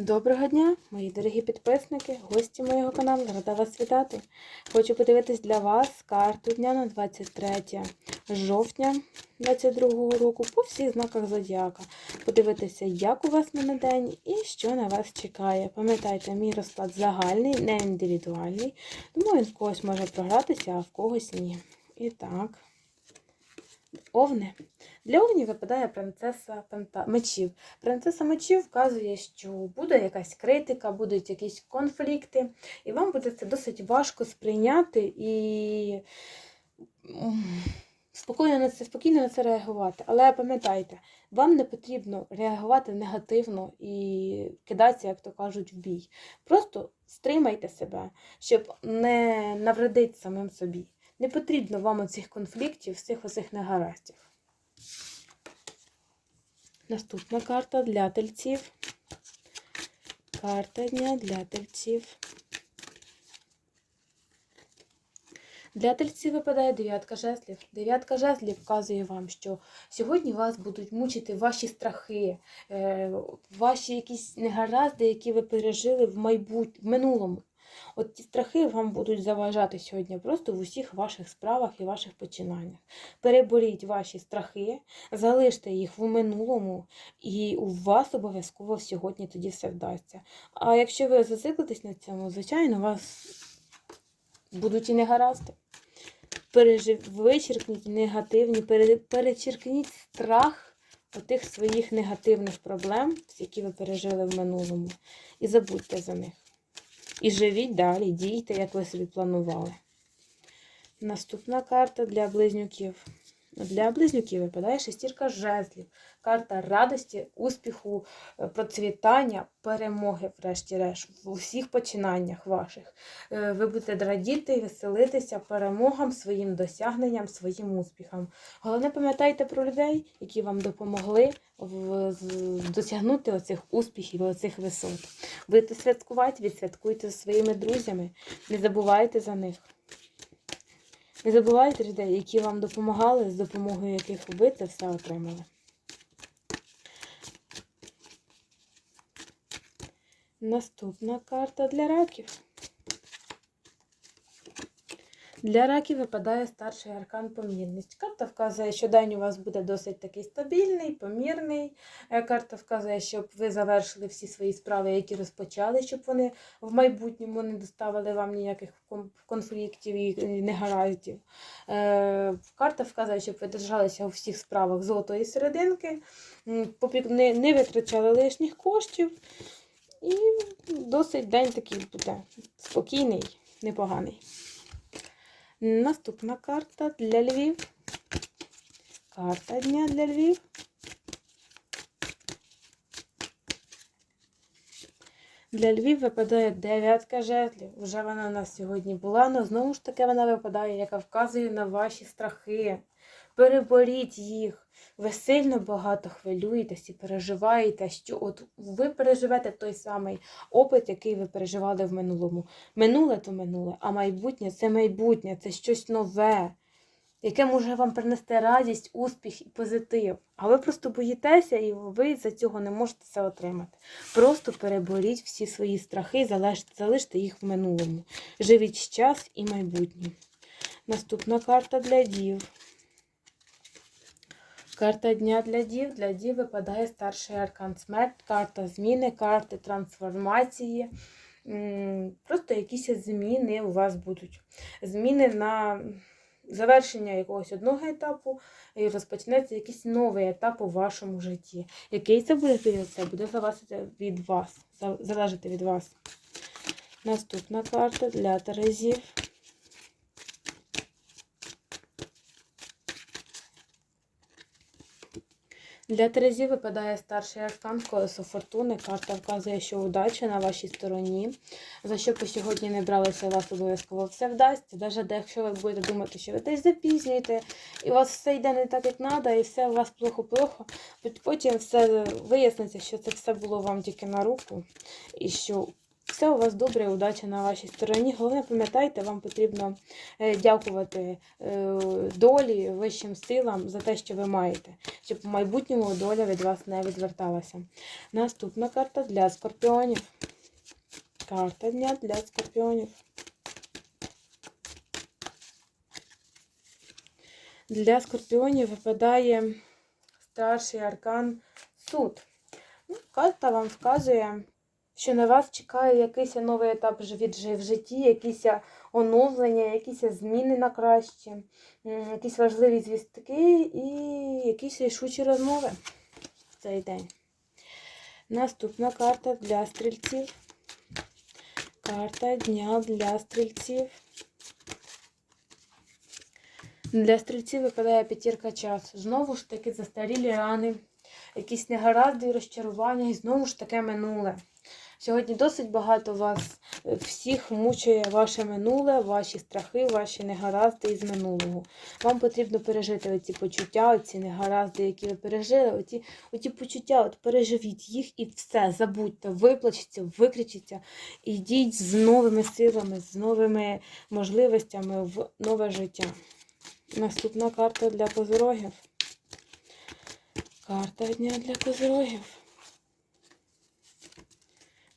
Доброго дня, мої дорогі підписники, гості моєго каналу, рада вас вітати. Хочу подивитись для вас карту дня на 23 жовтня 2022 року по всіх знаках зодіака. Подивитися, як у вас мине день і що на вас чекає. Пам'ятайте, мій розклад загальний, не індивідуальний, тому він в когось може програтися, а в когось ні. І так. Овни. Для овнів випадає принцеса мечів. Принцеса мечів вказує, що буде якась критика, будуть якісь конфлікти, і вам буде це досить важко сприйняти і спокійно на це, спокійно на це реагувати. Але пам'ятайте, вам не потрібно реагувати негативно і кидатися, як то кажуть, в бій. Просто стримайте себе, щоб не навредити самим собі. Не потрібно вам оцих конфліктів, всіх оцих негараздів. Наступна карта для тельців. Карта дня для тельців. Для тельців випадає дев'ятка жезлів. Дев'ятка жезлів вказує вам, що сьогодні вас будуть мучити ваші страхи, е, ваші якісь негаразди, які ви пережили в майбут... в минулому. От ці страхи вам будуть заважати сьогодні просто в усіх ваших справах і ваших починаннях. Переборіть ваші страхи, залиште їх в минулому, і у вас обов'язково сьогодні тоді все вдасться. А якщо ви зациклитесь на цьому, звичайно, вас будуть і негаразди. Пережив... Вичеркніть негативні, пере... перечеркніть страх отих своїх негативних проблем, які ви пережили в минулому, і забудьте за них. І живіть далі, дійте, як ви собі планували. Наступна карта для близнюків. Для близнюків випадає шестірка жезлів. Карта радості, успіху, е, процвітання, перемоги, врешті-решт, в усіх починаннях ваших. Е, Ви будете радіти, веселитися перемогам, своїм досягненням, своїм успіхам. Головне, пам'ятайте про людей, які вам допомогли досягнути оцих успіхів, оцих висот. Будете святкувати, відсвяткуйте зі своїми друзями, не забувайте за них. Не забувайте людей, які вам допомагали, з допомогою яких ви це все отримали. Наступна карта для раків. Для раків випадає старший аркан помірність. Карта вказує, що день у вас буде досить такий стабільний, помірний. Е, Карта вказує, щоб ви завершили всі свої справи, які розпочали, щоб вони в майбутньому не доставили вам ніяких конфліктів і негараздів. Е, Карта вказує, щоб ви держалися у всіх справах золотої серединки, не витрачали лишніх коштів. І досить день такий буде спокійний, непоганий. Наступна карта для Львів. Карта дня для Львів. Для Львів випадає дев'ятка жезлів. Вже вона у нас сьогодні була, але знову ж таки вона випадає, яка вказує на ваші страхи. Переборіть їх. Ви сильно багато хвилюєтесь і переживаєте, що от ви переживете той самий опит, який ви переживали в минулому. Минуле то минуле, а майбутнє це майбутнє, це щось нове, яке може вам принести радість, успіх і позитив. А ви просто боїтеся і ви за цього не можете це отримати. Просто переборіть всі свої страхи, залиште, їх в минулому. Живіть час і майбутнє. Наступна карта для дів. Карта дня для дів. Для дів випадає старший аркан смерть, карта зміни, карти трансформації. Просто якісь зміни у вас будуть. Зміни на завершення якогось одного етапу і розпочнеться якийсь новий етап у вашому житті. Який це буде період, це буде залежати від вас. Залежати від вас. Наступна карта для Терезів. Для Терезі випадає старший аркан колесо фортуни. Карта вказує, що удача на вашій стороні. За що б ви сьогодні не бралися, у вас обов'язково все вдасться. Навіть якщо ви будете думати, що ви десь запізнюєте, і у вас все йде не так, як треба, і все у вас плохо-плохо, потім все виясниться, що це все було вам тільки на руку, і що Все у вас добре, удача на вашій стороні. Головне, пам'ятайте, вам потрібно е, дякувати е, долі, вищим силам за те, що ви маєте, щоб в майбутньому доля від вас не відверталася. Наступна карта для скорпіонів. Карта дня для скорпіонів. Для скорпіонів випадає старший аркан суд. Ну, карта вам вказує, що на вас чекає якийсь новий етап в житті, якісь оновлення, якісь зміни на краще, якісь важливі звістки і якісь рішучі розмови в цей день. Наступна карта для стрільців. Карта дня для стрільців. Для стрільців випадає п'ятірка часу. Знову ж таки застарілі рани, якісь негаразди розчарування, і знову ж таке минуле. Сьогодні досить багато вас е, всіх мучує ваше минуле, ваші страхи, ваші негаразди із минулого. Вам потрібно пережити оці почуття, оці негаразди, які ви пережили, оці, оці почуття, от переживіть їх і все, забудьте, виплачіться, викричіться, йдіть з новими силами, з новими можливостями в нове життя. Наступна карта для козирогів. Карта дня для козирогів.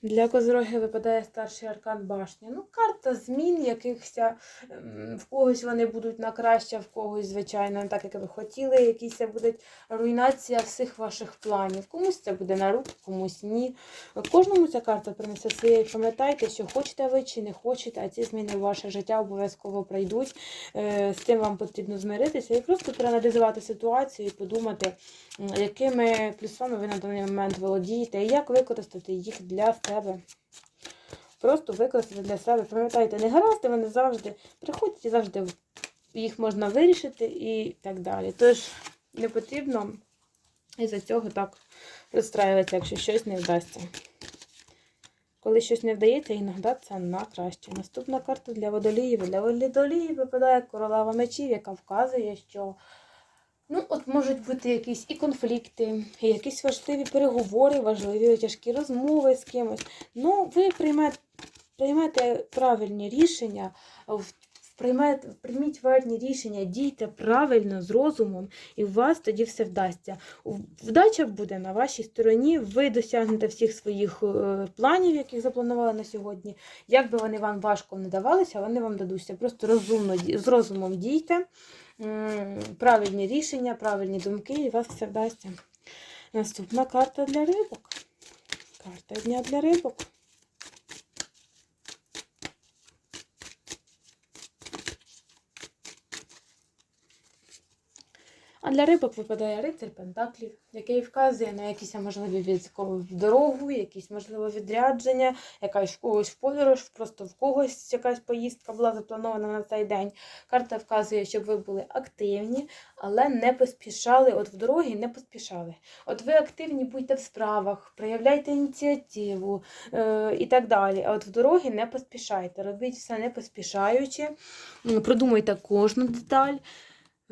Для козирогів випадає старший аркан башня. Ну, карта змін якихось. ем, В когось вони будуть на краще, в когось, звичайно, не так, як ви хотіли. Якісь буде руйнація всіх ваших планів. Комусь це буде на руку, комусь ні. Кожному ця карта принесе своє. Пам'ятайте, що хочете ви чи не хочете, а ці зміни в ваше життя обов'язково прийдуть. Е, З цим вам потрібно змиритися і просто проаналізувати ситуацію і подумати, якими плюсами ви на даний момент володієте і як використати їх для себе. Просто використати для себе. Пам'ятайте, не гаразди вони завжди приходять і завжди їх можна вирішити і так далі. Тож не потрібно із-за цього так розстраюватися, якщо щось не вдасться. Коли щось не вдається, іноді це на краще. Наступна карта для водоліїв. Для водоліїв випадає королева мечів, яка вказує, що ну, от можуть бути якісь і конфлікти, і якісь важливі переговори, важливі тяжкі розмови з кимось. Ну, ви приймете, приймете правильні рішення, приймете, прийміть верні рішення, дійте правильно з розумом, і у вас тоді все вдасться. Вдача буде на вашій стороні, ви досягнете всіх своїх е, планів, яких запланували на сьогодні. Як би вони вам важко не давалися, вони вам дадуться. Просто розумно, з розумом дійте, правильні рішення, правильні думки, і вас все вдасться. Наступна карта для рибок. Карта дня для рибок. Для рибок випадає рицар Пентаклів, який вказує на якісь можливі військові в дорогу, якісь можливо відрядження, якась в когось в подорож, просто в когось якась поїздка була запланована на цей день. Карта вказує, щоб ви були активні, але не поспішали. От в дорогі не поспішали. От ви активні будьте в справах, проявляйте ініціативу е, і так далі. А от в дорогі не поспішайте. Робіть все не поспішаючи, М, продумуйте кожну деталь.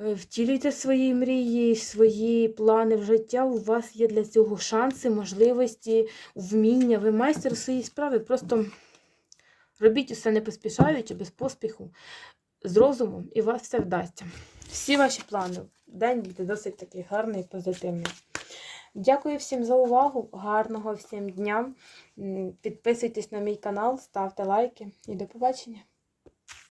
Е, Втілюйте свої мрії, свої плани в життя. У вас є для цього шанси, можливості, вміння. Ви майстер своєї справи. Просто робіть усе не поспішаючи, без поспіху, з розумом, і вас все вдасться. Всі ваші плани. День буде досить такий гарний і позитивний. Дякую всім за увагу. Гарного всім дня. Підписуйтесь на мій канал, ставте лайки і до побачення.